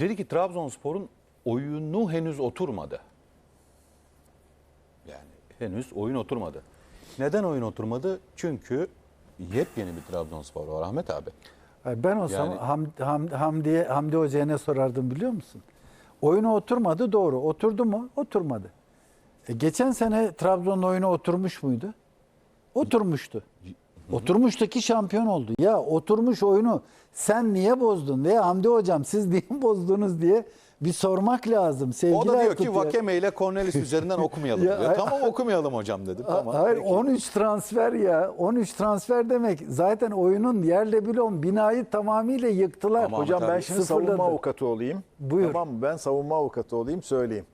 Dedi ki Trabzonspor'un oyunu henüz oturmadı. Yani henüz oyun oturmadı. Neden oyun oturmadı? Çünkü yepyeni bir Trabzonspor var Ahmet abi. Ben olsam Yani- Ham, Ham, Hamdi'ye Hamdi Hoca'ya ne sorardım biliyor musun? Oyunu oturmadı doğru. Oturdu mu? Oturmadı. E, geçen sene Trabzon'un oyunu oturmuş muydu? Oturmuştu. Oturmuştu ki şampiyon oldu. Ya oturmuş oyunu sen niye bozdun? Veya Hamdi Hocam siz niye bozdunuz diye bir sormak lazım. Sevgili O da diyor Aykut ki ya. Vakeme ile Cornelis üzerinden okumayalım Ya, diyor. Tamam okumayalım hocam dedim. Tamam. Hayır peki. 13 transfer ya. 13 transfer demek zaten oyunun yerle bir on binayı tamamıyla yıktılar. Ama Hocam ben tabii. şimdi Sıfırladı. savunma avukatı olayım. Buyur. Tamam mı? Ben savunma avukatı olayım söyleyeyim.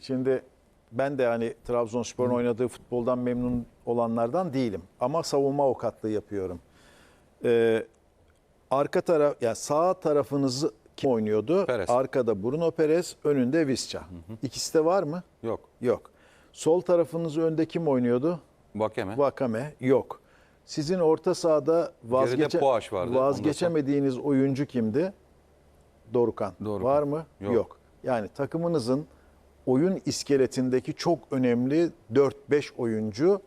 Şimdi ben de hani Trabzonspor'un oynadığı futboldan memnun olanlardan değilim. Ama savunma avukatlığı yapıyorum. Ee, arka taraf, yani sağ tarafınızı kim oynuyordu? Perez. Arkada Bruno Perez, önünde Visca. İkisi de var mı? Yok. Yok. Sol tarafınızı önde kim oynuyordu? Vakeme. Vakame yok. Sizin orta sahada vazgeçe, Puaş vardı, vazgeçemediğiniz oyuncu kimdi? Dorukan. Dorukhan. Var mı? Yok. Yani takımınızın oyun iskeletindeki çok önemli 4-5 oyuncu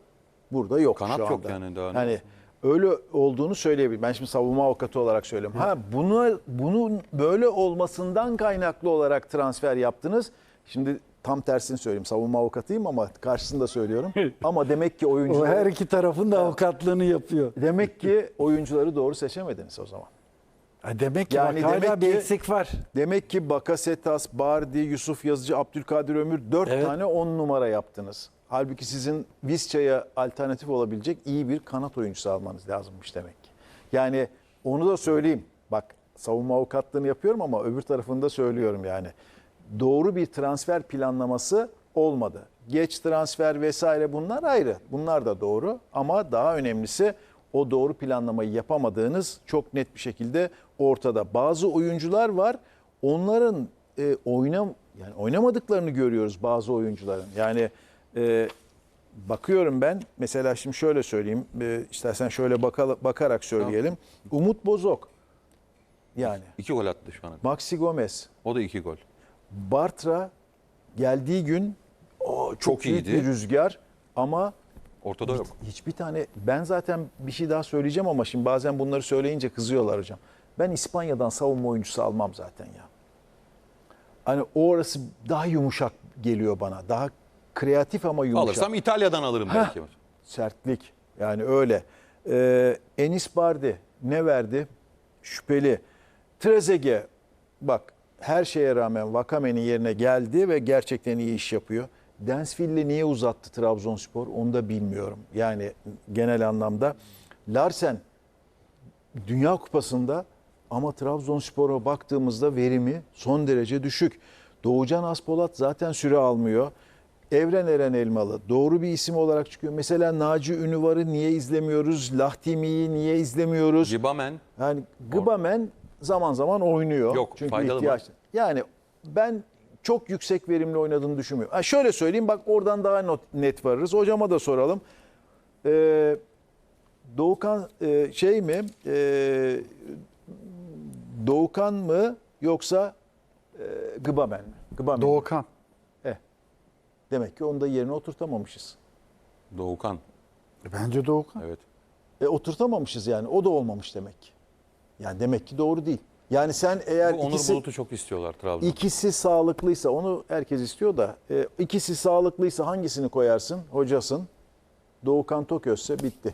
burada yok Kanat şu yok anda. yani daha Yani öyle olduğunu söyleyebilirim. Ben şimdi savunma avukatı olarak söylüyorum. Ha bunu bunun böyle olmasından kaynaklı olarak transfer yaptınız. Şimdi tam tersini söyleyeyim. Savunma avukatıyım ama karşısında söylüyorum. ama demek ki O oyuncular her iki tarafın da avukatlığını yapıyor. Demek ki oyuncuları doğru seçemediniz o zaman. Ha Demek ki Yani bak hala demek bir ki- eksik var. Demek ki Bakasetas, Bardi, Yusuf Yazıcı, Abdülkadir Ömür 4 Evet. tane 10 numara yaptınız. Halbuki sizin Visca'ya alternatif olabilecek iyi bir kanat oyuncusu almanız lazımmış demek ki. Yani onu da söyleyeyim. Bak savunma avukatlığını yapıyorum ama öbür tarafını da söylüyorum yani. Doğru bir transfer planlaması olmadı. Geç transfer vesaire bunlar ayrı. Bunlar da doğru ama daha önemlisi o doğru planlamayı yapamadığınız çok net bir şekilde ortada. Bazı oyuncular var. Onların e, oynam yani oynamadıklarını görüyoruz bazı oyuncuların. Yani e, bakıyorum ben mesela şimdi şöyle söyleyeyim. E, istersen şöyle baka- bakarak söyleyelim. Umut Bozok yani İki gol attı şu ana. Maxi Gomez, O da iki gol. Bartra geldiği gün o çok, Çok iyiydi. bir rüzgar ama Ortada yok. hiçbir tane ben zaten bir şey daha söyleyeceğim ama şimdi bazen bunları söyleyince kızıyorlar hocam. Ben İspanya'dan savunma oyuncusu almam zaten ya. Hani orası daha yumuşak geliyor bana. Daha kreatif ama yumuşak. Alırsam İtalya'dan alırım belki. Sertlik. Yani öyle. Ee, Enis Bardi ne verdi? Şüpheli. Trezeguet bak her şeye rağmen Vakame'nin yerine geldi ve gerçekten iyi iş yapıyor. Densville'le niye uzattı Trabzonspor onu da bilmiyorum. Yani genel anlamda. Larsen Dünya Kupası'nda ama Trabzonspor'a baktığımızda verimi son derece düşük. Doğucan Aspolat zaten süre almıyor. Evren Eren Elmalı doğru bir isim olarak çıkıyor. Mesela Naci Ünüvar'ı niye izlemiyoruz? Lahtimi'yi niye izlemiyoruz? Cibamen Yani Gıbamen zaman zaman oynuyor. Yok, Çünkü faydalı mı? ihtiyaç. Yani ben çok yüksek verimli oynadığını düşünmüyorum. Ha şöyle söyleyeyim bak oradan daha not- net varırız. Hocama da soralım. Ee, Doğukan e, şey mi? Ee, Doğukan mı yoksa e, Gıbamen mi? Gıbamen. Doğukan. Eh. Demek ki onu da yerine oturtamamışız. Doğukan. Bence Doğukan. Evet. E, oturtamamışız yani. O da olmamış demek. Yani demek ki doğru değil. Yani sen eğer Bu Onur ikisi, Bulut'u çok istiyorlar Trabzon. ikisi sağlıklıysa onu herkes istiyor da e, ikisi sağlıklıysa hangisini koyarsın? Hocasın. Doğukan Toközse bitti.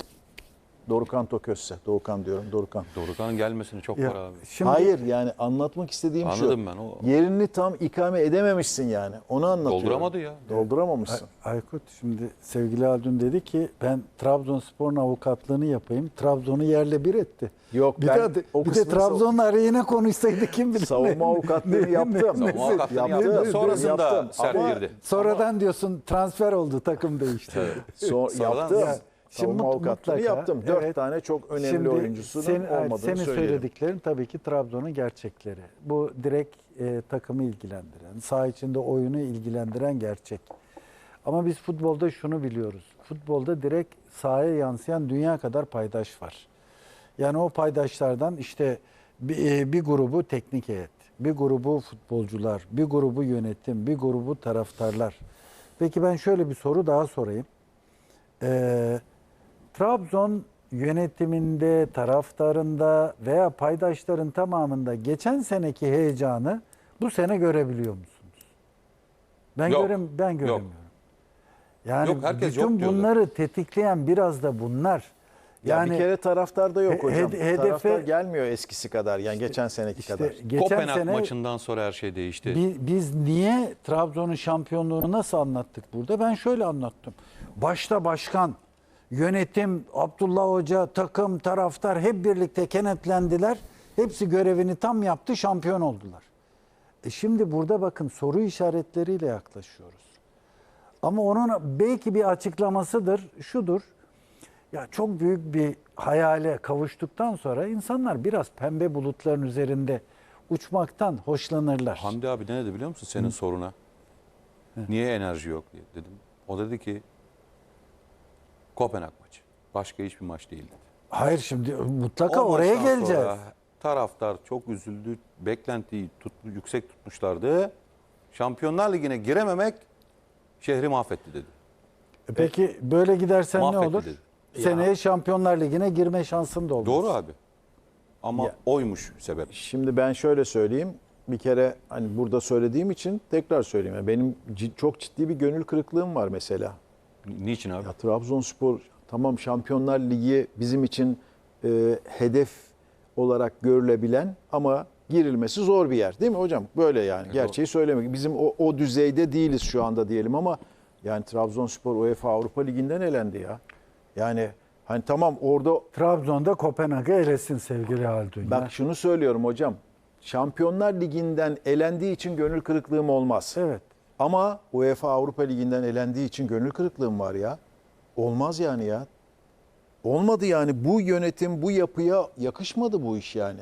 Doğukan Toközse. Doğukan diyorum. Doğukan. Doğukan'ın gelmesini çok Ya, var abi. Şimdi Hayır yani anlatmak istediğim Anladım şu. ben, o- Yerini tam ikame edememişsin yani. Onu anlatıyorum. Dolduramadı ya. Dolduramamışsın. Aykut şimdi sevgili Haldun dedi ki ben Trabzonspor'un avukatlığını yapayım. Trabzon'u yerle bir etti. Yok, bir ben de, o bir de kısmını Trabzon'un aleyhine konuşsaydı kim bilir. Savunma ne- avukatlığını ne- yaptım. ne- Savunma avukatlığını Yaptım, yaptı. Sonrasında yaptım. sert Ama- girdi. Sonradan diyorsun transfer oldu takım değişti. So, Sonradan- yaptım. Şimdi avukatlığını mutlaka, yaptım. Dört evet. tane çok önemli Şimdi oyuncusunun senin, olmadığını Senin söyleyelim. söylediklerin tabii ki Trabzon'un gerçekleri. Bu direkt e, takımı ilgilendiren, saha içinde oyunu ilgilendiren gerçek. Ama biz futbolda şunu biliyoruz. Futbolda direkt sahaya yansıyan dünya kadar paydaş var. Yani o paydaşlardan işte bir, e, bir grubu teknik heyet, bir grubu futbolcular, bir grubu yönetim, bir grubu taraftarlar. Peki ben şöyle bir soru daha sorayım. Ee, Trabzon yönetiminde, taraftarında veya paydaşların tamamında geçen seneki heyecanı bu sene görebiliyor musunuz? Ben Yok. görem ben göremiyorum. Yani Yok, herkes bütün yok bunları tetikleyen biraz da bunlar. Ya Yani bir kere taraftar da yok He- hocam. hede- taraftar hedefe- gelmiyor eskisi kadar yani geçen seneki işte kadar. geçen Kopenhag sene maçından sonra her şey değişti. Bi- Biz niye Trabzon'un şampiyonluğunu nasıl anlattık burada? Ben şöyle anlattım. Başta başkan, yönetim, Abdullah Hoca, takım, taraftar hep birlikte kenetlendiler. Hepsi görevini tam yaptı, şampiyon oldular. E şimdi burada bakın soru işaretleriyle yaklaşıyoruz. Ama onun belki bir açıklamasıdır, şudur. Ya çok büyük bir hayale kavuştuktan sonra insanlar biraz pembe bulutların üzerinde uçmaktan hoşlanırlar. Hamdi abi ne dedi biliyor musun senin soruna? Niye enerji yok diye dedim. O dedi ki Kopenhag maçı. Başka hiçbir maç değil dedi. Hayır şimdi mutlaka O oraya maçtan geleceğiz. sonra taraftar çok üzüldü. Beklentiyi tut, yüksek tutmuşlardı. Şampiyonlar Ligi'ne girememek şehri mahvetti dedi. E Peki böyle gidersen ne Mahvetti olur? dedi. Seneye Şampiyonlar Ligi'ne girme şansın da olmaz. Doğru abi. Ama Ya- oymuş sebep. Şimdi ben şöyle söyleyeyim. Bir kere hani burada söylediğim için tekrar söyleyeyim. Yani benim cid- çok ciddi bir gönül kırıklığım var mesela. Niçin abi? Ya Trabzonspor tamam Şampiyonlar Ligi bizim için e, hedef olarak görülebilen ama girilmesi zor bir yer değil mi hocam? Böyle yani gerçeği söylemek. Bizim o, o düzeyde değiliz şu anda diyelim ama yani Trabzonspor UEFA Avrupa Ligi'nden elendi ya. Yani hani tamam orada Trabzon'da Kopenhag'ı elesin sevgili Haldun. ya. bak şunu söylüyorum hocam. Şampiyonlar Ligi'nden elendiği için gönül kırıklığım olmaz. Evet. Ama UEFA Avrupa Ligi'nden elendiği için gönül kırıklığım var ya. Olmaz yani ya. Olmadı yani bu yönetim bu yapıya yakışmadı bu iş yani.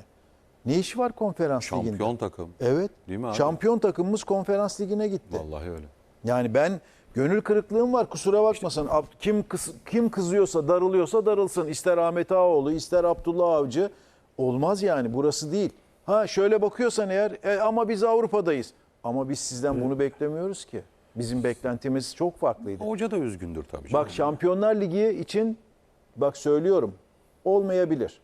Ne işi var konferans liginde? Şampiyon takım. Evet. Değil mi abi? Şampiyon takımımız konferans ligine gitti. Vallahi öyle. Yani ben gönül kırıklığım var kusura bakmasın. Ab- Kim kız, kim kızıyorsa, darılıyorsa darılsın. İster Ahmet Ağaoğlu, ister Abdullah Avcı. Olmaz yani burası değil. Ha şöyle bakıyorsan eğer e, ama biz Avrupa'dayız. Ama biz sizden bunu beklemiyoruz ki. Bizim beklentimiz çok farklıydı. Hoca da üzgündür tabii. Bak canım. Şampiyonlar Ligi için bak söylüyorum olmayabilir.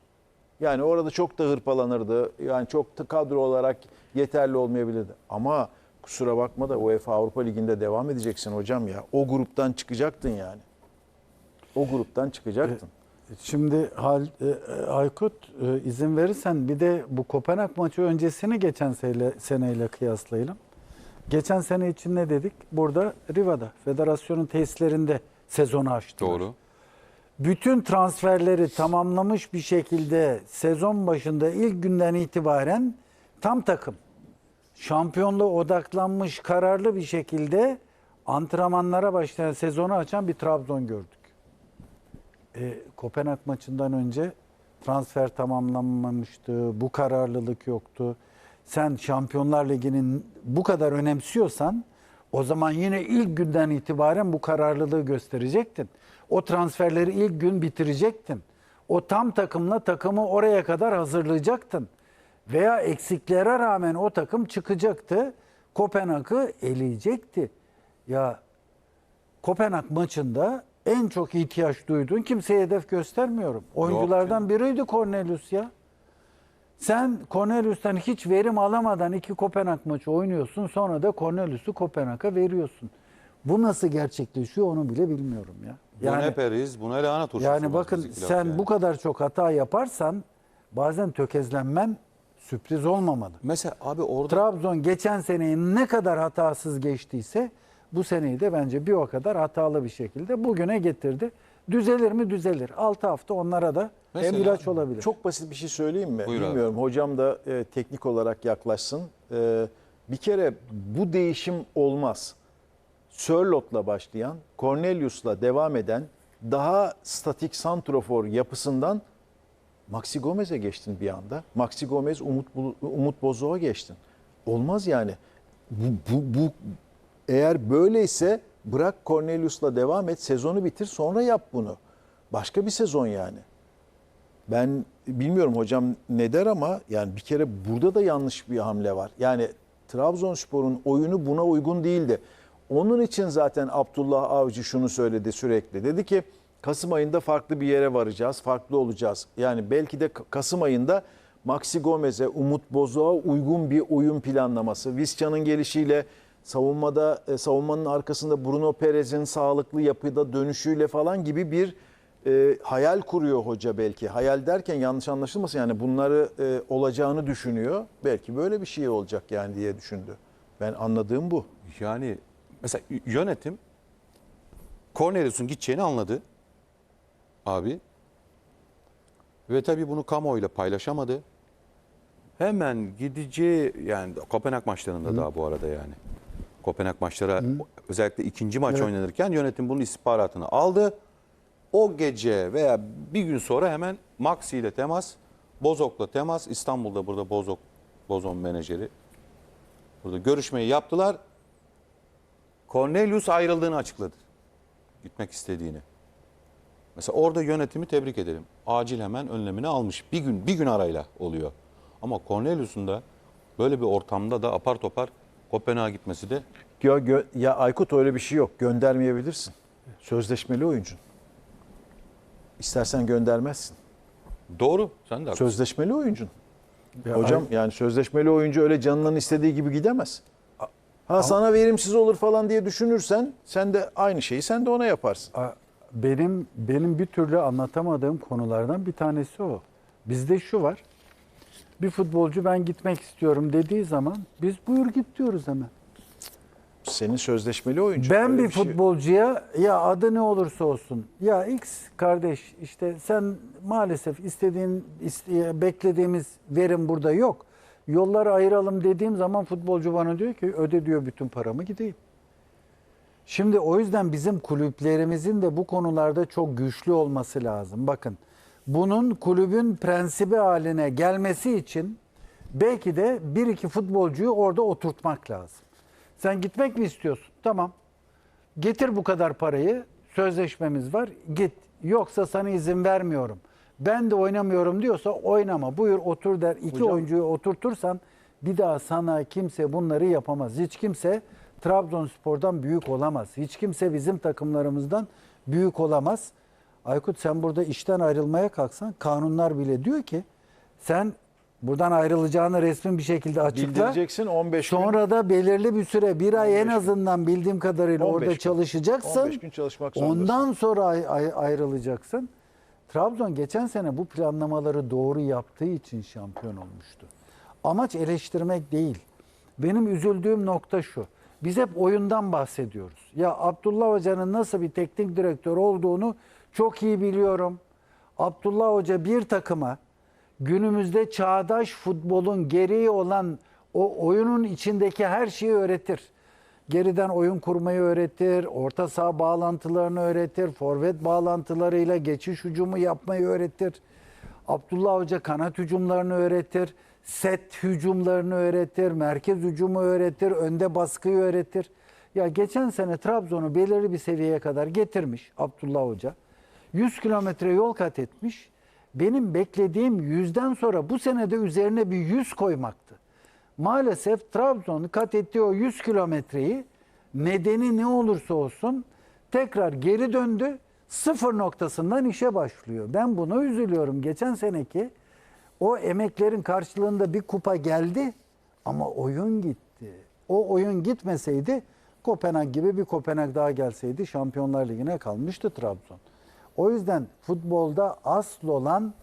Yani orada çok da hırpalanırdı. Yani çok da kadro olarak yeterli olmayabilirdi. Ama kusura bakma da UEFA Avrupa Ligi'nde devam edeceksin hocam ya. O gruptan çıkacaktın yani. O gruptan çıkacaktın. Şimdi Hal, e, e, Aykut e, izin verirsen bir de bu Kopenhag maçı öncesini geçen sene, seneyle kıyaslayalım. Geçen sene için ne dedik? Burada Riva'da, federasyonun tesislerinde sezonu açtılar. Doğru. bütün transferleri tamamlamış bir şekilde sezon başında ilk günden itibaren tam takım şampiyonluğa odaklanmış kararlı bir şekilde antrenmanlara başlayan sezonu açan bir Trabzon gördük. E, Kopenhag maçından önce transfer tamamlanmamıştı. Bu kararlılık yoktu. Sen Şampiyonlar Ligi'nin bu kadar önemsiyorsan o zaman yine ilk günden itibaren bu kararlılığı gösterecektin. O transferleri ilk gün bitirecektin. O tam takımla takımı oraya kadar hazırlayacaktın. Veya eksiklere rağmen o takım çıkacaktı. Kopenhag'ı eleyecekti. Ya Kopenhag maçında en çok ihtiyaç duyduğun kimseye hedef göstermiyorum. Oyunculardan biriydi Cornelius ya. Sen Cornelius'tan hiç verim alamadan iki Kopenhag maçı oynuyorsun. Sonra da Cornelius'u Kopenhag'a veriyorsun. Bu nasıl gerçekleşiyor onu bile bilmiyorum ya. bu ne periz, bu ne lahana turşusu. yani bakın sen yani. bu kadar çok hata yaparsan bazen tökezlenmen sürpriz olmamalı. Mesela abi orada Trabzon geçen seneyi ne kadar hatasız geçtiyse bu seneyi de bence bir o kadar hatalı bir şekilde bugüne getirdi. Düzelir mi? Düzelir. 6 hafta onlara da Mesela emlaç olabilir. Çok basit bir şey söyleyeyim mi? Buyur abi. Bilmiyorum. Hocam da e, teknik olarak yaklaşsın. E, bir kere bu değişim olmaz. Sörlot'la başlayan, Cornelius'la devam eden daha statik santrofor yapısından Maxi Gomez'e geçtin bir anda. Maxi Gomez, Umut, Umut Bozok'a geçtin. Olmaz yani. Bu, bu, bu eğer böyleyse bırak Cornelius'la devam et, sezonu bitir sonra yap bunu. Başka bir sezon yani. Ben bilmiyorum hocam ne der ama yani bir kere burada da yanlış bir hamle var. Yani Trabzonspor'un oyunu buna uygun değildi. Onun için zaten Abdullah Avcı şunu söyledi sürekli. Dedi ki Kasım ayında farklı bir yere varacağız, farklı olacağız. Yani belki de Kasım ayında Maxi Gomez'e, Umut Bozok'a uygun bir oyun planlaması. Visca'nın gelişiyle savunmada e, savunmanın arkasında Bruno Perez'in sağlıklı yapıda dönüşüyle falan gibi bir e, hayal kuruyor hoca belki. Hayal derken yanlış anlaşılmasın yani bunları e, olacağını düşünüyor. Belki böyle bir şey olacak yani diye düşündü. Ben anladığım bu. Yani mesela yönetim Cornelius'un gideceğini anladı abi. Ve tabii bunu kamuoyuyla paylaşamadı. Hemen gideceği yani Kopenhag maçlarında daha bu arada yani. Kopenhag maçlara özellikle ikinci maç oynanırken yönetim bunun istihbaratını aldı. O gece veya bir gün sonra hemen Maxi ile temas, Bozok'la temas. İstanbul'da burada Bozok, Bozon menajeri. Burada görüşmeyi yaptılar. Cornelius ayrıldığını açıkladı. Gitmek istediğini. Mesela orada yönetimi tebrik edelim. Acil hemen önlemini almış. Bir gün bir gün arayla oluyor. Ama Cornelius'un da böyle bir ortamda da apar topar Kopenhag'a gitmesi de Ya, gö- ya Aykut öyle bir şey yok. Göndermeyebilirsin. Sözleşmeli oyuncun. İstersen göndermezsin. doğru. Sen de haklısın. Sözleşmeli oyuncun. Ya Hocam yani sözleşmeli oyuncu öyle canının istediği gibi gidemez. Ha sana verimsiz olur falan diye düşünürsen sen de aynı şeyi sen de ona yaparsın. A- Benim benim bir türlü anlatamadığım konulardan bir tanesi o. Bizde şu var. Bir futbolcu ben gitmek istiyorum dediği zaman biz buyur git diyoruz hemen. Senin sözleşmeli oyuncu. Ben Öyle bir şey- futbolcuya ya adı ne olursa olsun ya X kardeş işte sen maalesef istediğin iste- beklediğimiz verim burada yok. Yolları ayıralım dediğim zaman futbolcu bana diyor ki öde diyor bütün paramı gideyim. Şimdi o yüzden bizim kulüplerimizin de bu konularda çok güçlü olması lazım. Bakın bunun kulübün prensibi haline gelmesi için belki de bir iki futbolcuyu orada oturtmak lazım. Sen gitmek mi istiyorsun? Tamam. Getir bu kadar parayı. Sözleşmemiz var. Git. Yoksa sana izin vermiyorum. Ben de oynamıyorum diyorsa oynama. Buyur otur der. İki Hocam- oyuncuyu oturtursan bir daha sana kimse bunları yapamaz. Hiç kimse Trabzonspor'dan büyük olamaz. Hiç kimse bizim takımlarımızdan büyük olamaz. Aykut sen burada işten ayrılmaya kalksan kanunlar bile diyor ki sen buradan ayrılacağını resmi bir şekilde açıkla. Bildireceksin 15 gün. Sonra da belirli bir süre bir ay en 15 gün. azından bildiğim kadarıyla 15 orada gün. çalışacaksın. 15 gün çalışmak zorundasın. Ondan sonra ay- ay- ayrılacaksın. Trabzon geçen sene bu planlamaları doğru yaptığı için şampiyon olmuştu. Amaç eleştirmek değil. Benim üzüldüğüm nokta şu. Biz hep oyundan bahsediyoruz. Ya Abdullah Hoca'nın nasıl bir teknik direktör olduğunu çok iyi biliyorum. Abdullah Hoca bir takıma günümüzde çağdaş futbolun gereği olan o oyunun içindeki her şeyi öğretir. Geriden oyun kurmayı öğretir, orta saha bağlantılarını öğretir, forvet bağlantılarıyla geçiş hücumu yapmayı öğretir. Abdullah Hoca kanat hücumlarını öğretir, set hücumlarını öğretir, merkez hücumu öğretir, önde baskıyı öğretir. Ya geçen sene Trabzon'u belirli bir seviyeye kadar getirmiş Abdullah Hoca. 100 kilometre yol kat etmiş. Benim beklediğim yüzden sonra bu senede üzerine bir 100 koymaktı. Maalesef Trabzon kat ettiği o 100 kilometreyi nedeni ne olursa olsun tekrar geri döndü. Sıfır noktasından işe başlıyor. Ben buna üzülüyorum. Geçen seneki o emeklerin karşılığında bir kupa geldi ama oyun gitti. O oyun gitmeseydi Kopenhag gibi bir Kopenhag daha gelseydi Şampiyonlar Ligi'ne kalmıştı Trabzon. O yüzden futbolda asıl olan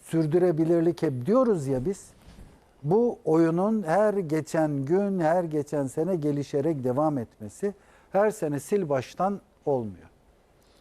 sürdürebilirlik hep diyoruz ya biz. Bu oyunun her geçen gün, her geçen sene gelişerek devam etmesi, her sene sil baştan olmuyor.